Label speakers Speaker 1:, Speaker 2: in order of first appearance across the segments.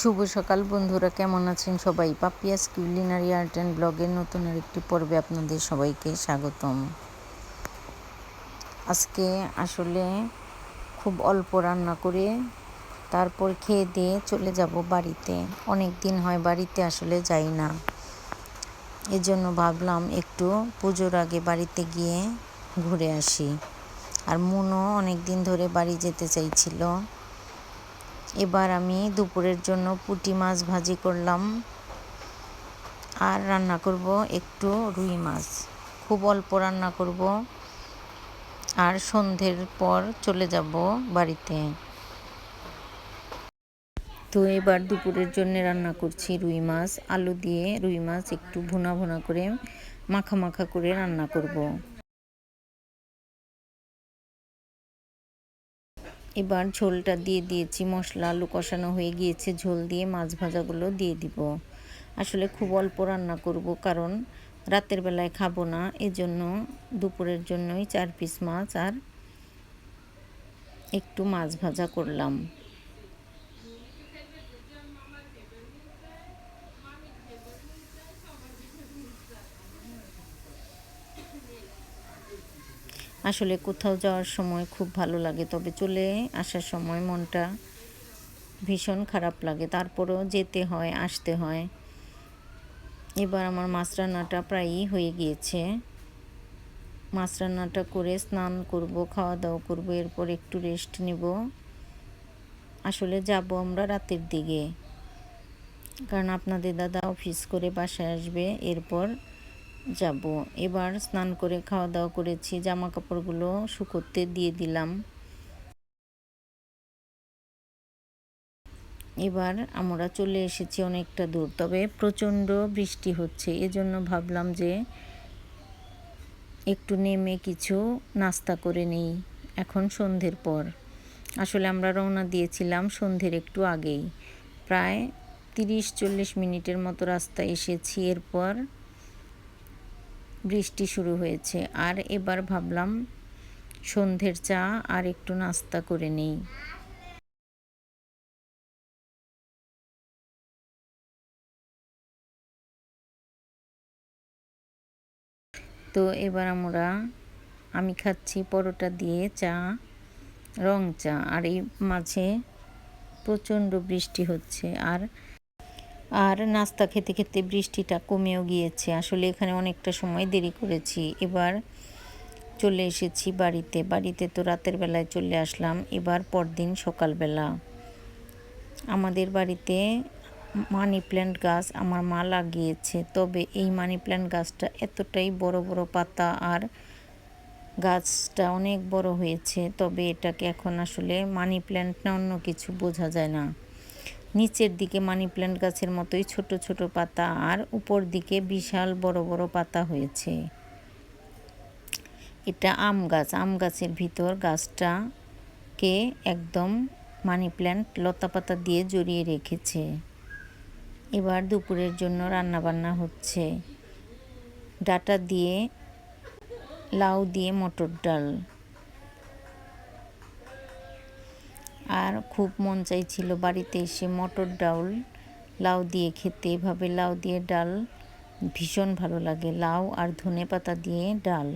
Speaker 1: শুভ সকাল বন্ধুরা, কেমন আছেন সবাই? পাপিয়াস কিউলিনারি আর্ট অ্যান্ড ব্লগের নতুন আরেকটি পর্বে আপনাদের সবাইকে স্বাগতম। আজকে আসলে খুব অল্প রান্না করে তারপর খেয়ে দিয়ে চলে যাব বাড়িতে। অনেক দিন হয় বাড়িতে আসলে যাই না। এজন্য ভাবলাম একটু পুজোর আগে বাড়িতে গিয়ে ঘুরে আসি। আর মনও অনেক দিন ধরে বাড়ি যেতে চাইছিল। এবার আমি দুপুরের জন্য পুঁটি মাছ ভাজি করলাম। আর রান্না করব একটু রুই মাছ। খুব অল্প রান্না করব। আর সন্ধ্যের পর চলে যাব বাড়িতে। তো এবার দুপুরের জন্য রান্না করছি রুই মাছ, আলু দিয়ে রুই মাছ একটু ভুনা ভুনা করে মাখা মাখা করে রান্না করব। এবার ঝোলটা দিয়ে দিয়েছি। মশলা আলু কষানো হয়ে গিয়েছে। ঝোল দিয়ে মাছ ভাজাগুলো দিয়ে দিব। আসলে খুব অল্প রান্না করব কারণ রাতের বেলায় খাব না। এজন্য দুপুরের জন্যই চার পিস মাছ আর একটু মাছ ভাজা করলাম। আসলে কোথাও যাওয়ার সময় খুব ভালো লাগে, তবে চলে আসার সময় মনটা ভীষণ খারাপ লাগে। তারপরেও যেতে হয়, আসতে হয়। এবার আমার মাছ রান্নাটা প্রায়ই হয়ে গিয়েছে। মাছ রান্নাটা করে স্নান করব খাওয়া দাওয়া করব, এরপর একটু রেস্ট নিব। আসলে যাব আমরা রাতের দিকে। কারণ আপনাদের দাদা অফিস করে বাসায় আসবে, এরপর যাব। এবার স্নান করে খাওয়া দাওয়া করেছি জামা কাপড়গুলো শুকোতে দিয়ে দিলাম। এবার আমরা চলে এসেছি অনেকটা দূর, তবে প্রচণ্ড বৃষ্টি হচ্ছে। এজন্য ভাবলাম যে একটু নেমে কিছু নাস্তা করে নেই। এখন সন্ধ্যের পর। আসলে আমরা রওনা দিয়েছিলাম সন্ধ্যের একটু আগেই। প্রায় তিরিশ চল্লিশ মিনিটের মতো রাস্তা এসেছি। এরপর বৃষ্টি শুরু হয়েছে। আর এবার ভাবলাম সন্ধ্যের চা আর একটু নাস্তা করে নেই। তো এবার আমরা, আমি খাচ্ছি পরোটা দিয়ে চা, রং চা। আর এই মাঝে প্রচণ্ড বৃষ্টি হচ্ছে। আর আর নাস্তা খেতে খেতে বৃষ্টিটা কমেও গিয়েছে। আসলে এখানে অনেকটা সময় দেরি করেছি। এবার চলে এসেছি বাড়িতে। বাড়িতে তো রাতের বেলায় চলে আসলাম। এবার পরদিন সকালবেলা। আমাদের বাড়িতে মানি প্ল্যান্ট গাছ আমার মা লাগিয়েছে। তবে এই মানি প্ল্যান্ট গাছটা এতটাই বড় বড় পাতা আর গাছটা অনেক বড় হয়েছে। তবে এটাকে এখন আসলে মানি প্ল্যান্ট না, অন্য কিছু বোঝা যায় না। নিচের দিকে মানি প্ল্যান্ট গাছের মতোই ছোট ছোট পাতা আর উপর দিকে বিশাল বড় বড় পাতা হয়েছে। এটা আম গাছ। আম গাছের ভিতর গাছটাকে একদম মানি প্ল্যান্ট লতা পাতা দিয়ে জড়িয়ে রেখেছে। এবার দুপুরের জন্য রান্না বান্না হচ্ছে। ডাটা দিয়ে লাউ দিয়ে মটর ডাল। আর খুব মন চাইছিল বাড়িতে এসে মটর ডাউল, লাউ দিয়ে খেতে। এভাবে লাউ দিয়ে ডাল ভীষণ ভালো লাগে। লাউ আর ধনে পাতা দিয়ে ডাল।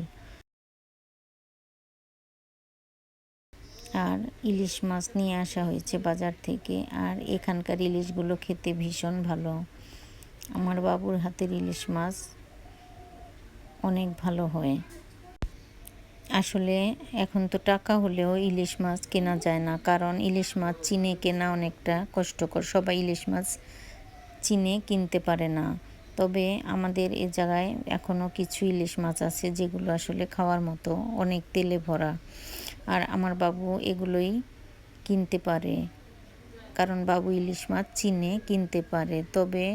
Speaker 1: আর ইলিশ মাছ নিয়ে আসা হয়েছে বাজার থেকে। আর এখানকার ইলিশগুলো খেতে ভীষণ ভালো। আমার বাবুর হাতের ইলিশ মাছ অনেক ভালো হয়। আসলে এখন তো টাকা হলেও ইলিশ মাছ কেনা যায় না, কারণ ইলিশ মাছ চিনে কেনা অনেকটা কষ্টকর। সবাই ইলিশ মাছ চিনে কিনতে পারে না। তবে আমাদের এ জায়গায় এখনও কিছু ইলিশ মাছ আছে যেগুলো আসলে খাওয়ার মতো অনেক তেলে ভরা। আর আমার বাবু এগুলোই কিনতে পারে, কারণ বাবু ইলিশ মাছ চিনে কিনতে পারে। তবে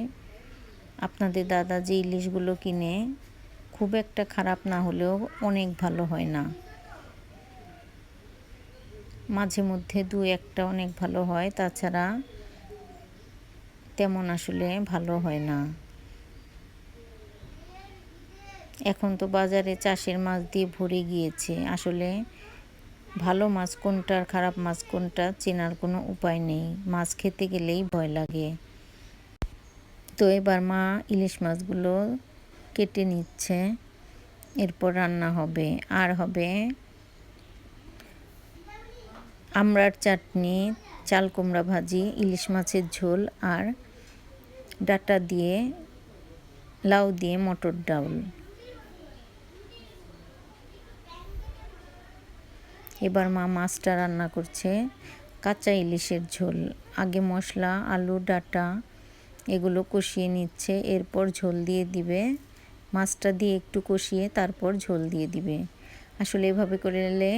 Speaker 1: আপনাদের দাদা যে ইলিশগুলো কিনে খুব একটা খারাপ না হলেও অনেক ভালো হয় না। মাঝে মধ্যে দু একটা অনেক ভালো হয়, তাছাড়া তেমন আসলে ভালো হয় না। এখন তো বাজারে চাষের মাছ দিয়ে ভরে গিয়েছে। আসলে ভালো মাছ কোনটা আর খারাপ মাছ কোনটা চেনার কোনো উপায় নেই। মাছ খেতে গেলেই ভয় লাগে। তো এবার মা ইলিশ মাছগুলো কেটে নিচ্ছে। এরপর রান্না হবে। আর হবে আমড়ার চাটনি, চাল কুমড়া ভাজি, ইলিশ মাছের ঝোল আর ডাটা দিয়ে লাউ দিয়ে মটর ডাউল এবার মা মাছটা রান্না করছে। কাঁচা ইলিশের ঝোল। আগে মশলা, আলু, ডাটা এগুলো কষিয়ে নিচ্ছে। এরপর ঝোল দিয়ে দিবে। মাছটা দিয়ে একটু কষিয়ে তারপর ঝোল দিয়ে দিবে। আসলে এভাবে করলে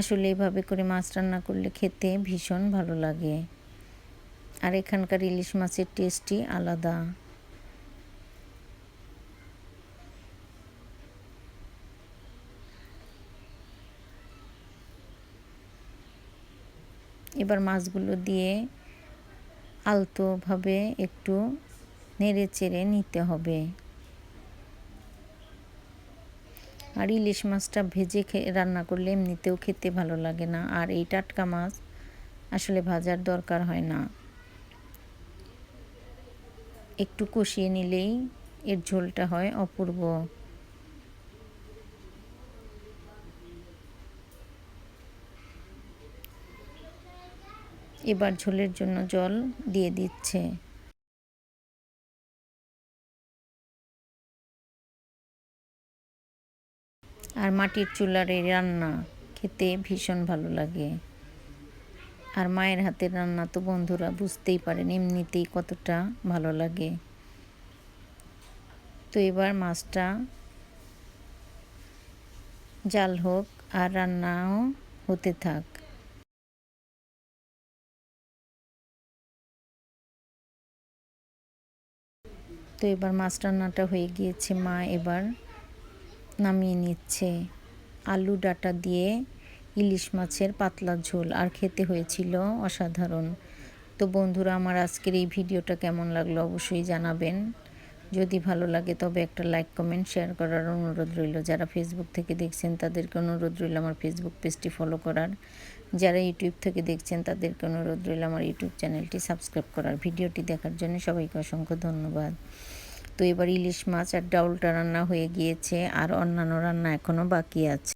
Speaker 1: আসলে এভাবে করে মাছ রান্না করলে খেতে ভীষণ ভালো লাগে। আর এখানকার ইলিশ মাছের টেস্টই আলাদা। এবার মাছগুলো দিয়ে আলতোভাবে একটু নেড়ে চেড়ে নিতে হবে। আর ইলিশ মাছটা ভেজে রান্না করলে এমনিতেও খেতে ভালো লাগে না। আর এই টাটকা মাছ আসলে ভাজার দরকার হয় না। একটু কষিয়ে নিলেই এর ঝোলটা হয় অপূর্ব। এবার ঝোলের জন্য জল দিয়ে দিচ্ছে। আর মাটির চুলার এই রান্না খেতে ভীষণ ভালো লাগে। আর মায়ের হাতের রান্না তো বন্ধুরা বুঝতেই পারেন, এমনিতেই কতটা ভালো লাগে। তো এবার মাছটা জাল হোক আর রান্নাও হতে থাক। তো এবার মাছ রান্নাটা হয়ে গিয়েছে মা এবার নামিয়ে নিচ্ছে। আলু ডাটা দিয়ে ইলিশ মাছের পাতলা ঝোল, আর খেতে হয়েছিল অসাধারণ। তো বন্ধুরা, আমার আজকের এই ভিডিওটা কেমন লাগল অবশ্যই জানাবেন। যদি ভালো লাগে, তবে একটা লাইক, কমেন্ট, শেয়ার করার অনুরোধ রইল। যারা ফেসবুক থেকে দেখছেন, তাদেরকে অনুরোধ রইল আমার ফেসবুক পেজটি ফলো করার। যারা ইউটিউব থেকে দেখছেন, তাদেরকে অনুরোধ রইল আমার ইউটিউব চ্যানেলটি সাবস্ক্রাইব করার। ভিডিওটি দেখার জন্য সবাইকে অসংখ্য ধন্যবাদ। তো এবার ইলিশ মাছ আর ডাউলটা রান্না হয়ে গিয়েছে আর অন্যান্য রান্না এখনও বাকি আছে।